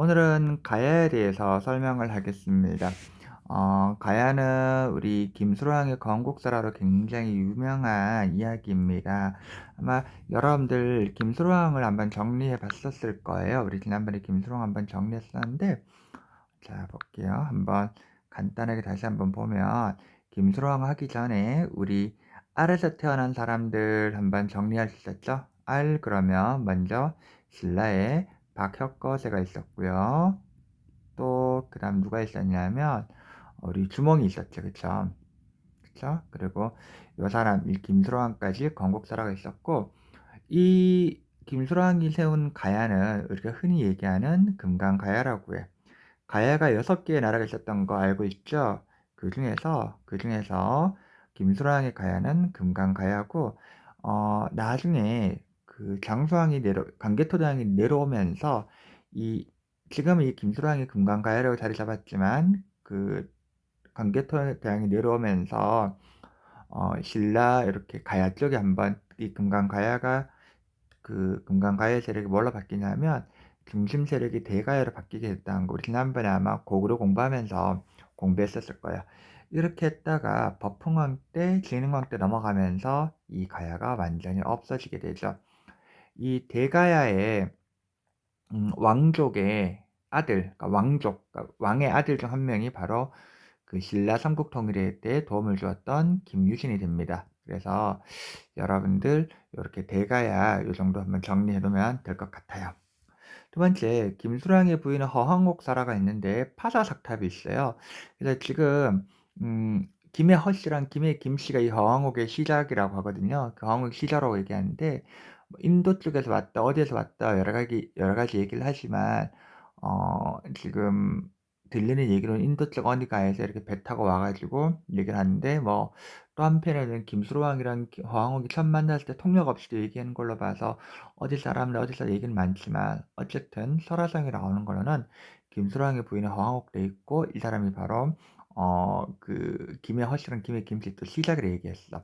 오늘은 가야에 대해서 설명을 하겠습니다. 어, 가야는 우리 김수랑의 건국사라로 굉장히 유명한 이야기입니다. 아마 여러분들 김수랑을 한번 정리해 봤었을 거예요. 우리 지난번에 김수랑 한번 정리했었는데, 자, 볼게요. 한번 간단하게 다시 한번 보면, 김수랑 하기 전에 우리 알에서 태어난 사람들 한번 정리할 수 있었죠? 알, 그러면 먼저 신라의 박혁거세가 있었고요. 또 그 다음 누가 있었냐면 우리 주몽이 있었죠, 그쵸? 그쵸? 그리고 요 사람 이 김수로왕까지 건국사라가 있었고 이 김수로왕이 세운 가야는 우리가 흔히 얘기하는 금강가야라고 해. 가야가 여섯 개의 나라가 있었던 거 알고 있죠? 그 중에서 그 중에서 김수로왕의 가야는 금강가야고 어 나중에 그 장수왕이 내려 강개토대왕이 내려오면서 이 지금 이 김수랑이 금강가야라고 자리 잡았지만 그 강개토대왕이 내려오면서 어 신라 이렇게 가야 쪽에 한번 이 금강가야가 그 금강가야 세력이 뭘로 바뀌냐면 중심 세력이 대가야로 바뀌게 됐다는 거 우리 지난번에 아마 고구려 공부하면서 공부했었을 거예요. 이렇게 했다가 버풍왕 때 진흥왕 때 넘어가면서 이 가야가 완전히 없어지게 되죠. 이 대가야의 음, 왕족의 아들, 그러니까 왕족, 그러니까 왕의 아들 중 한 명이 바로 그 신라 삼국 통일에 때 도움을 주었던 김유신이 됩니다. 그래서 여러분들 이렇게 대가야 이 정도 한번 정리해 두면 될 것 같아요. 두 번째, 김수랑의 부인은 허황옥 사라가 있는데 파사삭탑이 있어요. 그래서 지금 음, 김의 허씨랑 김의 김씨가 이 허황옥의 시작이라고 하거든요. 그 허황옥 시작라고 얘기하는데 뭐 인도 쪽에서 왔다, 어디에서 왔다 여러 가지 여러 가지 얘기를 하지만 어, 지금 들리는 얘기로는 인도 쪽 어디가에서 이렇게 배 타고 와 가지고 얘기를 하는데 뭐 또 한편에는 김수로왕이랑 허황옥이 처음 만났을 때 통역 없이도 얘기하는 걸로 봐서 어디 사람들 어디 사 얘기는 많지만 어쨌든 설화성이 나오는 거는 김수로왕의 부인은 허황옥 돼 있고 이 사람이 바로 어 그 김의 허씨랑 김의 김씨 또 시작을 얘기했어.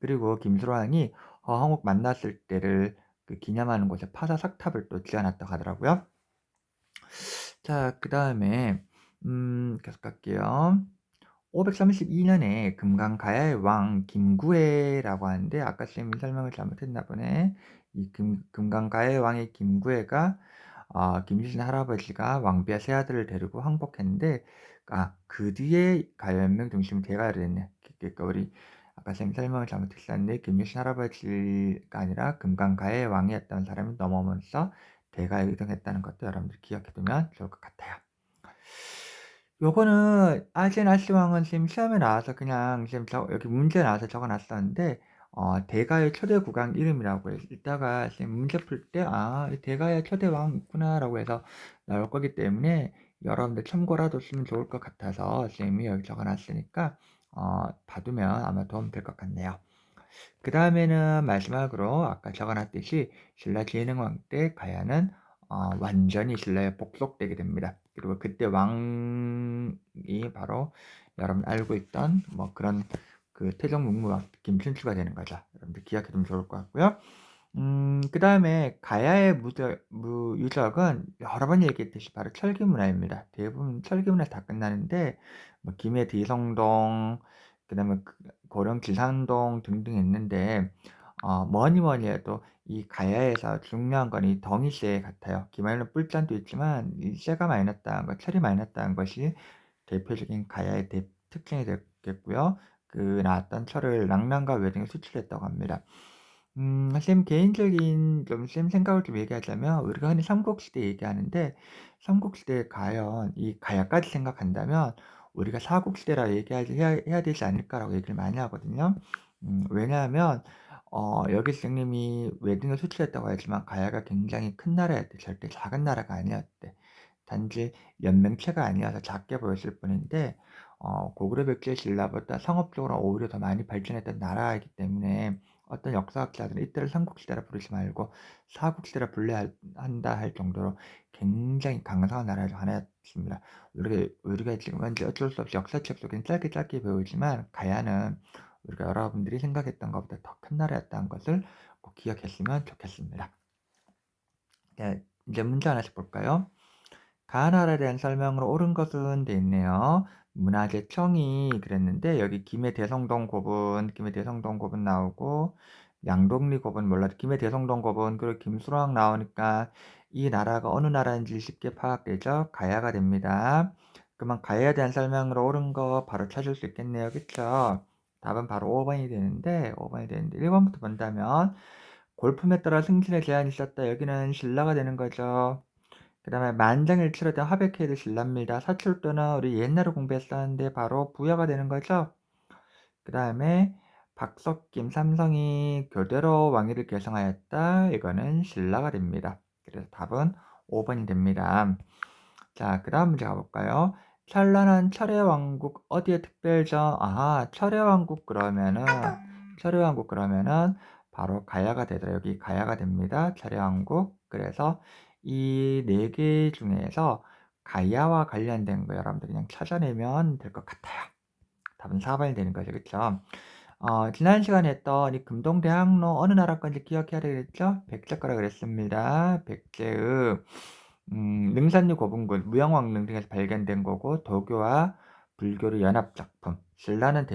그리고 김수로왕이 허황옥 만났을 때를 그 기념하는 곳에 파사삭탑을 또 지어놨다고 하더라고요. 자, 그 다음에 음, 계속 갈게요. 532 년에 금강 가야의 왕 김구해라고 하는데 아까 쌤이 설명을 잘못했나 보네. 이 금, 금강 가야의 왕의 김구해가 어, 김유신 할아버지가 왕비와 세 아들을 데리고 항복했는데 아, 그 뒤에 가야연명 중심 대가를 됐네. 그러니까 우리 쌤 설명을 잘못했었는데 김유신 할아버지가 아니라 금강가야의 왕이었던 사람이 넘어오면서 대가에 이동했다는 것도 여러분들 기억해두면 좋을 것 같아요. 요거는 아제나스 왕은 지금 시험에 나와서 그냥 지금 저, 여기 문제 나와서 적어놨었는데 어, 대가의 초대 국왕 이름이라고 해서 이따가 지금 문제 풀 때 아 대가의 초대 왕 있구나라고 해서 나올 거기 때문에 여러분들 참고라도 쓰면 좋을 것 같아서 쌤이 여기 적어놨으니까 어, 봐두면 아마 도움 될 것 같네요. 그 다음에는 마지막으로 아까 적어놨듯이 신라 진흥왕 때 가야는 어, 완전히 신라에 복속되게 됩니다. 그리고 그때 왕이 바로 여러분 알고 있던 뭐 그런 그 태종 문무왕 김춘추가 되는 거죠. 여러분들 기억해 두면 좋을 것 같고요. 음, 그 다음에 가야의 무적, 무, 유적은 여러 번 얘기했듯이 바로 철기 문화입니다. 대부분 철기 문화 다 끝나는데 뭐 김해 뒤성동, 그 다음에 고령 지산동 등등 있는데 어, 뭐니 뭐니 해도 이 가야에서 중요한 건 이 덩이쇠 같아요. 기말는 뿔잔도 있지만 이 쇠가 많이 났다는 것, 철이 많이 났다는 것이 대표적인 가야의 대, 특징이 되겠고요. 그 나왔던 철을 낭랑과 외등에 수출했다고 합니다. 음, 쌤 개인적인 좀쌤 생각을 좀 얘기하자면 우리가 흔히 삼국시대 얘기하는데 삼국시대에 과연 이 가야까지 생각한다면 우리가 사국시대라 얘기하지 해야, 해야 되지 않을까라고 얘기를 많이 하거든요. 음, 왜냐하면 어, 여기 선생님이 웨딩을 수출했다고 하지만 가야가 굉장히 큰 나라였대. 절대 작은 나라가 아니었대. 단지 연맹체가 아니어서 작게 보였을 뿐인데 어, 고구려 백제 신라보다 상업적으로 오히려 더 많이 발전했던 나라이기 때문에 어떤 역사학자들은 이때를 삼국시대라 부르지 말고 사국시대라 불러야 한다 할 정도로 굉장히 강성한 나라 중 하나였습니다. 우리가, 우리가 지금 현재 어쩔 수 없이 역사책 속엔 짧게 짧게 배우지만 가야는 우리가 여러분들이 생각했던 것보다 더 큰 나라였다는 것을 꼭 기억했으면 좋겠습니다. 네, 이제 문제 하나씩 볼까요? 가나라에 대한 설명으로 옳은 것은 돼 있네요. 문화재청이 그랬는데 여기 김해 대성동 고분, 김해 대성동 고분 나오고 양동리 고분 몰라도 김해 대성동 고분 그리고 김수랑 나오니까 이 나라가 어느 나라인지 쉽게 파악되죠. 가야가 됩니다. 그러면 가야에 대한 설명으로 옳은 거 바로 찾을 수 있겠네요. 그쵸? 답은 바로 5번이 되는데 5번이 되는데 1번부터 본다면 골품에 따라 승진의 제한이 있었다. 여기는 신라가 되는 거죠. 그 다음에 만장일치로 된 화백회도 신라입니다. 사출도는 우리 옛날에 공부했었는데 바로 부여가 되는 거죠. 그 다음에 박석김 삼성이 교대로 왕위를 개성하였다. 이거는 신라가 됩니다. 그래서 답은 5번이 됩니다. 자, 그 다음 문제 가볼까요? 찬란한 철의 왕국 어디에 특별점? 아, 철의 왕국 그러면은 철의 왕국 그러면은 바로 가야가 되더라. 여기 가야가 됩니다. 철의 왕국. 그래서 이네개 중에서 가야와 관련된 거 여러분들 그냥 찾아내면 될 것 같아요. 답은 4번이 되는 거죠. 그쵸? 어, 지난 시간에 했던 이 금동대학로 어느 나라 건지 기억해야 되겠죠? 백제 거라 그랬습니다. 백제의 음, 능산리 고분군 무영왕릉 등에서 발견된 거고 도교와 불교의 연합 작품 신라는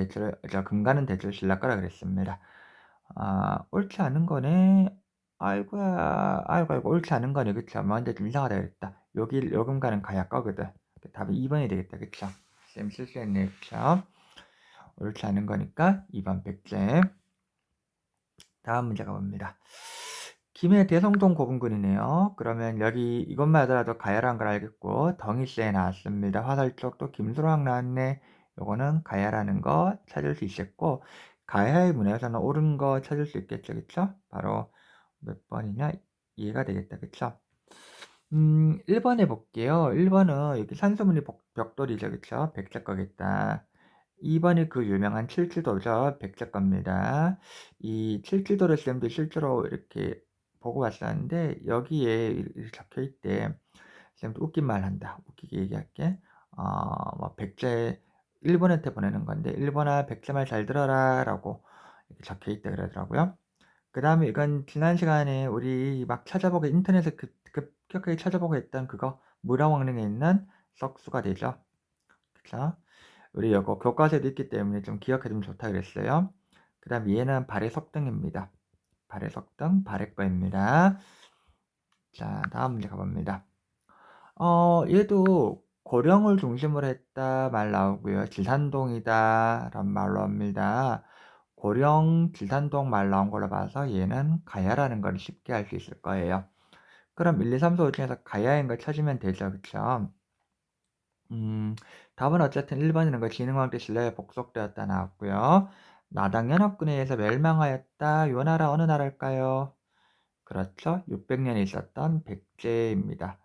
저 금가는 대체로 신라 거라 그랬습니다. 아 옳지 않은 거네. 아이고야 아이고 아이고 옳지 않은 거네 그쵸? 뭐 근데 좀 이상하다 그랬다. 여기 요금 가는 가야 거거든. 답은 2번이 되겠다 그쵸? 쌤 실수했네 그쵸? 옳지 않은 거니까 2번 백제. 다음 문제 가 봅니다. 김해 대성동 고분군이네요. 그러면 여기 이것만 하더라도 가야란 걸 알겠고 덩이시에 나왔습니다. 화살 쪽도 김수랑 나왔네. 요거는 가야라는 거 찾을 수 있겠고 가야의 문에서는 옳은 거 찾을 수 있겠죠. 그쵸? 바로 몇 번이냐? 이해가 되겠다. 그쵸? 음, 1번 해볼게요. 1번은 여기 산소문이 벽돌이죠. 그쵸? 백제 거겠다. 2번이 그 유명한 칠지도죠. 백제 겁니다. 이 칠지도를 쌤도 실제로 이렇게 보고 왔었는데 여기에 이렇게 적혀 있대. 쌤도 웃긴 말 한다. 웃기게 얘기할게. 어, 뭐 백제 일본한테 보내는 건데 일본아 백제 말 잘 들어라 라고 이렇게 적혀 있다 그러더라고요. 그 다음에 이건 지난 시간에 우리 막 찾아보고 인터넷에 급, 급격하게 찾아보고 했던 그거 무라왕릉에 있는 썩수가 되죠. 그쵸? 우리 이거 교과서에도 있기 때문에 좀 기억해두면 좋다 그랬어요. 그 다음 얘는 발의 석등입니다. 발의 석등, 발의 거입니다. 자, 다음 문제 가봅니다. 어, 얘도 고령을 중심으로 했다 말 나오고요. 질산동이다 라는 말로 합니다. 고령 질산동 말 나온 걸로 봐서 얘는 가야라는 걸 쉽게 알 수 있을 거예요. 그럼 1, 2, 3, 4, 5 중에서 가야인 걸 찾으면 되죠. 그쵸? 음, 답은 어쨌든 1번이라는 거 진흥왕 때 신라에 복속되었다 나왔고요. 나당 연합군에 의해서 멸망하였다. 요 나라 어느 나라일까요? 그렇죠. 600년에 있었던 백제입니다.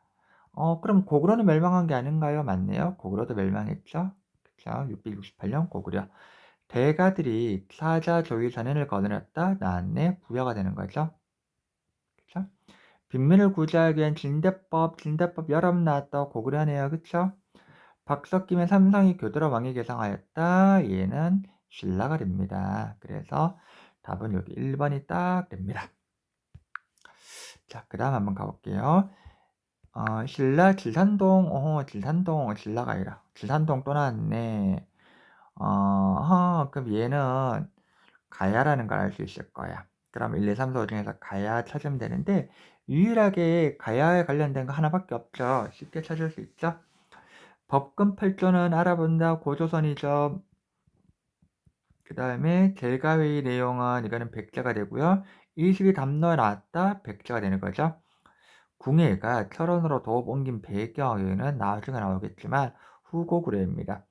어, 그럼 고구려는 멸망한 게 아닌가요? 맞네요. 고구려도 멸망했죠. 그쵸. 668년 고구려. 대가들이 사자 조위 전hen을 거느렸다. 나왔네. 부여가 되는 거죠. 그쵸. 빈민을 구제하기 위한 진대법, 진대법 여러 번 나왔다. 고구려네요. 그쵸. 박석김의 삼성이 교대로 왕위 개성하였다. 얘는 신라가 됩니다. 그래서 답은 여기 1번이 딱 됩니다. 자, 그 다음 한번 가볼게요. 어, 신라 질산동, 어, 질산동, 신라가 아니라 질산동 또 나왔네. 어, 어, 그럼 얘는 가야라는 걸 알 수 있을 거야. 그럼 1, 2, 3, 4, 5 중에서 가야 찾으면 되는데 유일하게 가야에 관련된 거 하나밖에 없죠. 쉽게 찾을 수 있죠. 법금 8조는 알아본다 고조선이죠. 그 다음에 델가회의 내용은 이거는 백자가 되고요. 일식이 담너에 나왔다 백자가 되는 거죠. 궁예가 철원으로 도읍 옮긴 배경에는 나중에 나오겠지만 후고구려입니다.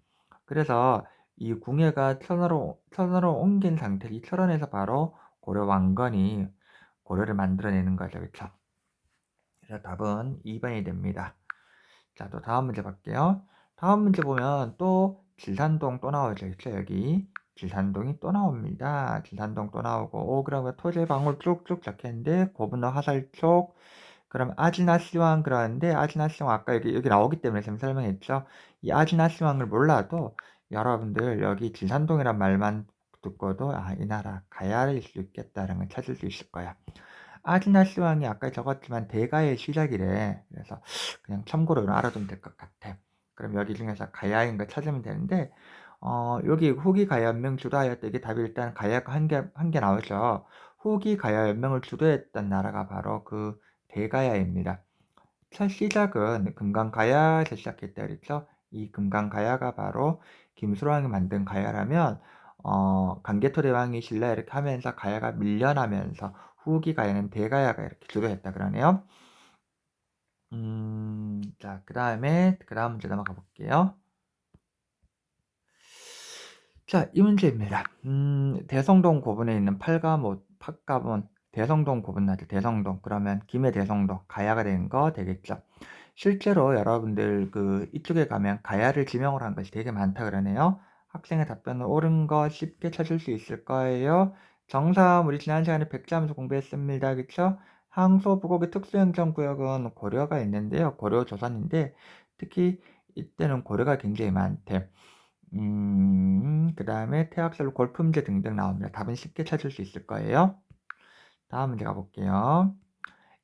그래서 이 궁예가 천으로, 천으로 옮긴 상태, 이 철원에서 바로 고려 왕건이 고려를 만들어내는 거죠. 그렇죠? 그래서 답은 2번이 됩니다. 자, 또 다음 문제 볼게요. 다음 문제 보면 또 질산동 또 나오죠. 그쵸? 여기 질산동이 또 나옵니다. 질산동 또 나오고 오 그러면 토제 방울 쭉쭉 적혀있는데 고분노 화살촉 그럼 아지나시왕 그러는데 아지나시왕 아까 여기 여기 나오기 때문에 지금 설명했죠. 이 아지나시왕을 몰라도 여러분들 여기 질산동이란 말만 듣고도 아 이 나라 가야일 수 있겠다는 걸 찾을 수 있을 거야. 아즈나시 왕이 아까 적었지만 대가의 시작이래. 그래서 그냥 참고로 알아두면 될 것 같아. 그럼 여기 중에서 가야인 거 찾으면 되는데 어, 여기 후기 가야 연명 주도하였다. 이게 답이 일단 가야가 한 개, 한 개 나오죠. 후기 가야 연명을 주도했던 나라가 바로 그 대가야입니다. 첫 시작은 금강가야에서 시작했다 그랬죠. 이 금강가야가 바로 김수랑이 만든 가야라면 어, 강개토 대 왕이 신라 이렇게 하면서 가야가 밀려나면서 후기 가야는 대가야가 이렇게 주도했다 그러네요. 음, 자, 그 다음에 그 다음 문제 넘어가 볼게요. 자, 이 문제입니다. 음, 대성동 고분에 있는 팔가못, 팥가본, 대성동 고분 나죠. 대성동. 그러면 김해 대성동, 가야가 된 거 되겠죠. 실제로 여러분들 그 이쪽에 가면 가야를 지명을 한 것이 되게 많다 그러네요. 학생의 답변은 옳은 거 쉽게 찾을 수 있을 거예요. 정답 우리 지난 시간에 백자함수 공부했습니다. 그쵸? 항소 부곡의 특수행정 구역은 고려가 있는데요. 고려 조선인데 특히 이때는 고려가 굉장히 많대. 음, 그 다음에 태학설로 골품제 등등 나옵니다. 답은 쉽게 찾을 수 있을 거예요. 다음 문제 가볼게요.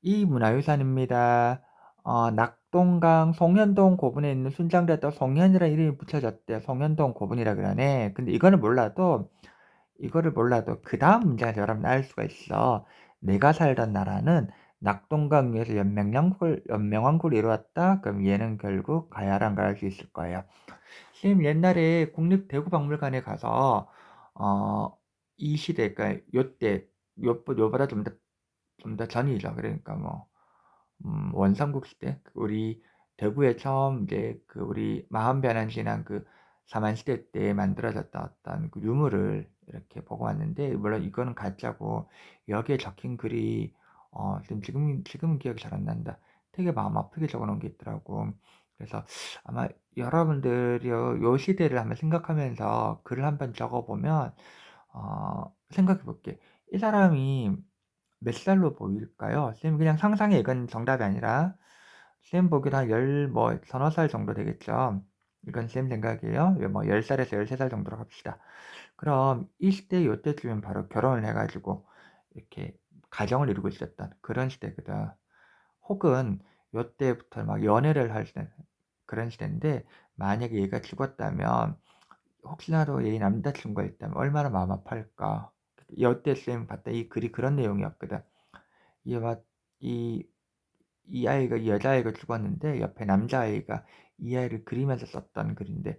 이 문화유산입니다. 어, 낙동강 송현동 고분에 있는 순장대도 송현이라 이름이 붙여졌대. 송현동 고분이라 그러네. 근데 이거는 몰라도 이거를 몰라도 그 다음 문제가 여러분 알 수가 있어. 내가 살던 나라는 낙동강 위에서 연명왕국을, 연명왕국을 이루었다. 그럼 얘는 결국 가야란 걸 알 수 있을 거예요. 선생님 옛날에 국립대구박물관에 가서 어, 이 시대, 그러니까 요 때, 요, 요보다 좀 더, 좀 더 전이죠. 그러니까 뭐, 음, 원삼국 시대, 우리 대구에 처음 이제 그 우리 마흔변환 지난 그 사만 시대 때 만들어졌던 어떤 그 유물을 이렇게 보고 왔는데, 물론 이거는 가짜고, 여기에 적힌 글이, 어, 지금, 지금, 지금은 기억이 잘 안 난다. 되게 마음 아프게 적어 놓은 게 있더라고. 그래서 아마 여러분들이 요, 요 시대를 한번 생각하면서 글을 한번 적어보면, 어, 생각해 볼게. 이 사람이 몇 살로 보일까요? 쌤 그냥 상상해. 이건 정답이 아니라, 쌤 보기로 한 열, 뭐, 서너 살 정도 되겠죠. 이건 쌤 생각이에요. 뭐, 10살에서 13살 정도로 합시다. 그럼 이 시대 요때쯤엔 바로 결혼을 해가지고, 이렇게 가정을 이루고 있었던 그런 시대거든. 혹은 요때부터 막 연애를 할 때, 그런 시대인데, 만약에 얘가 죽었다면, 혹시라도 얘 남자친구가 있다면 얼마나 마음 아파할까. 요때 쌤 봤다. 이 글이 그런 내용이었거든. 이, 이, 이 아이가, 이 여자아이가 죽었는데, 옆에 남자아이가 이 아이를 그리면서 썼던 글인데,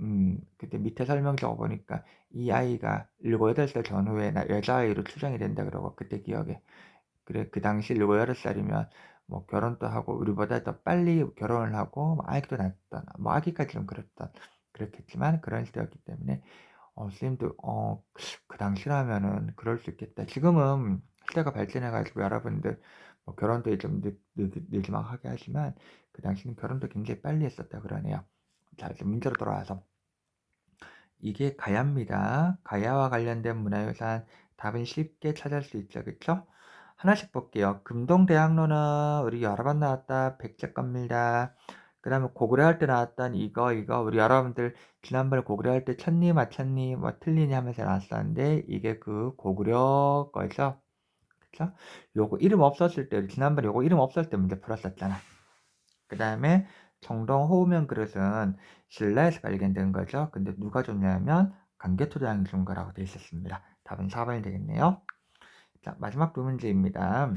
음, 그때 밑에 설명 적어 보니까 이 아이가 7, 8살 전후에 나 여자아이로 추정이 된다 그러고 그때 기억에 그래 그 당시 7, 8살이면 뭐 결혼도 하고 우리보다 더 빨리 결혼을 하고 뭐 아기도 낳았던 뭐 아기까지 좀 그랬던 그렇겠지만 그런 시대였기 때문에 어, 선생님도 어, 그 당시라면은 그럴 수 있겠다. 지금은 시대가 발전해가지고 여러분들 뭐 결혼도 좀 늦, 늦, 늦지막하게 하지만 그 당시는 결혼도 굉장히 빨리 했었다 그러네요. 자, 이제 문제로 돌아와서 이게 가야입니다. 가야와 관련된 문화유산 답은 쉽게 찾을 수 있죠. 그쵸? 하나씩 볼게요. 금동대학로는 우리 여러 번 나왔다. 백제 겁니다. 그 다음에 고구려 할 때 나왔던 이거 이거 우리 여러분들 지난번에 고구려 할때 천리 마천리 뭐 틀리니 하면서 나왔었는데 이게 그 고구려 거죠. 그쵸? 요거 이름 없었을 때 지난번에 요거 이름 없을 때 문제 풀었었잖아. 그 다음에 정동 호우면 그릇은 신라에서 발견된 거죠. 근데 누가 줬냐면 강개토대왕이 준 거라고 되어 있었습니다. 답은 4번이 되겠네요. 자, 마지막 두 문제입니다.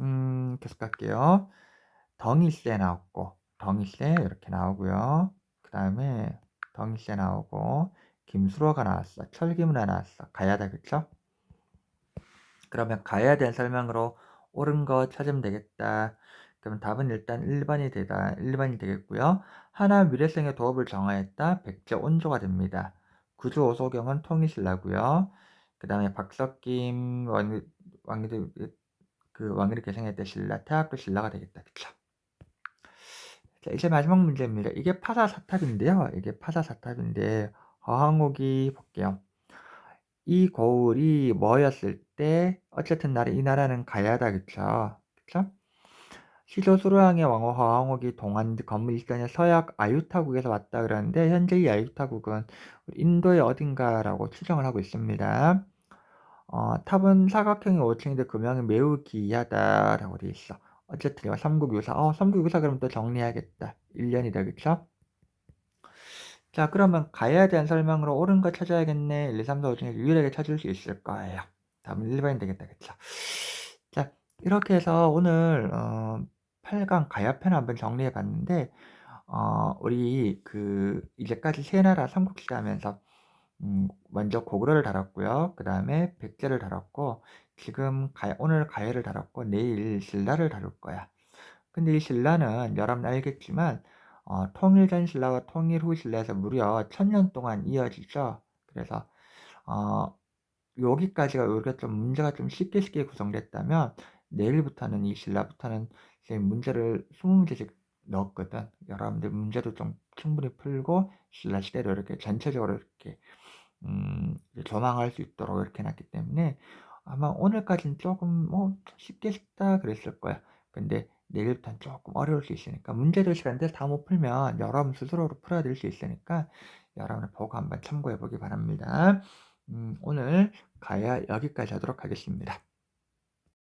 음, 계속 갈게요. 덩이세 나왔고, 덩이세 이렇게 나오고요. 그 다음에 덩이세 나오고, 김수로가 나왔어. 철기문화 나왔어. 가야다, 그쵸? 그러면 가야 된 설명으로 옳은 거 찾으면 되겠다. 그럼 답은 일단 1번이 되다. 1번이 되겠고요. 하나 미래성의 도읍을 정하였다. 백제 온조가 됩니다. 구주 오소경은 통일신라고요. 그 다음에 박석김 왕, 왕이도 그 왕위를 계승했다 신라, 태학도 신라가 되겠다. 그쵸? 자, 이제 마지막 문제입니다. 이게 파사사탑인데요. 이게 파사사탑인데 허황옥이 볼게요. 이 거울이 뭐였을 때 어쨌든 나라 이 나라는 가야다 그쵸? 그쵸? 시조 수로왕의 왕후 허황옥이 동안 건물 시간에 서약 아유타국에서 왔다 그러는데 현재 이 아유타국은 인도의 어딘가라고 추정을 하고 있습니다. 어 탑은 사각형이 5층인데 금형이 매우 기이하다라고 돼 있어. 어쨌든 삼국유사. 어 삼국유사 그럼 또 정리해야겠다. 1년이다. 그쵸? 자 그러면 가야에 대한 설명으로 옳은 거 찾아야겠네. 1, 2, 3, 4, 5 중에서 유일하게 찾을 수 있을 거예요. 답은 1번이 되겠다. 그쵸? 자 이렇게 해서 오늘 어 8강 가야편 한번 정리해 봤는데 어 우리 그 이제까지 세 나라 삼국시 하면서 음 먼저 고구려를 다뤘고요. 그 다음에 백제를 다뤘고 지금 가야 오늘 가야를 다뤘고 내일 신라를 다룰 거야. 근데 이 신라는 여러분 알겠지만 어 통일 전 신라와 통일 후 신라에서 무려 1000년 동안 이어지죠. 그래서 어 여기까지가 우리가 좀 문제가 좀 쉽게 쉽게 구성됐다면 내일부터는 이 신라부터는 이제 문제를 20문제씩 넣었거든. 여러분들 문제도 좀 충분히 풀고 신라 시대로 이렇게 전체적으로 이렇게 음 조망할 수 있도록 이렇게 해 놨기 때문에 아마 오늘까지는 조금 뭐 쉽게 쉽다 그랬을 거야. 근데 내일부터는 조금 어려울 수 있으니까 문제들 시간인데 다 못 풀면 여러분 스스로로 풀어야 될 수 있으니까 여러분을 보고 한번 참고해 보기 바랍니다. 음 오늘 가야 여기까지 하도록 하겠습니다.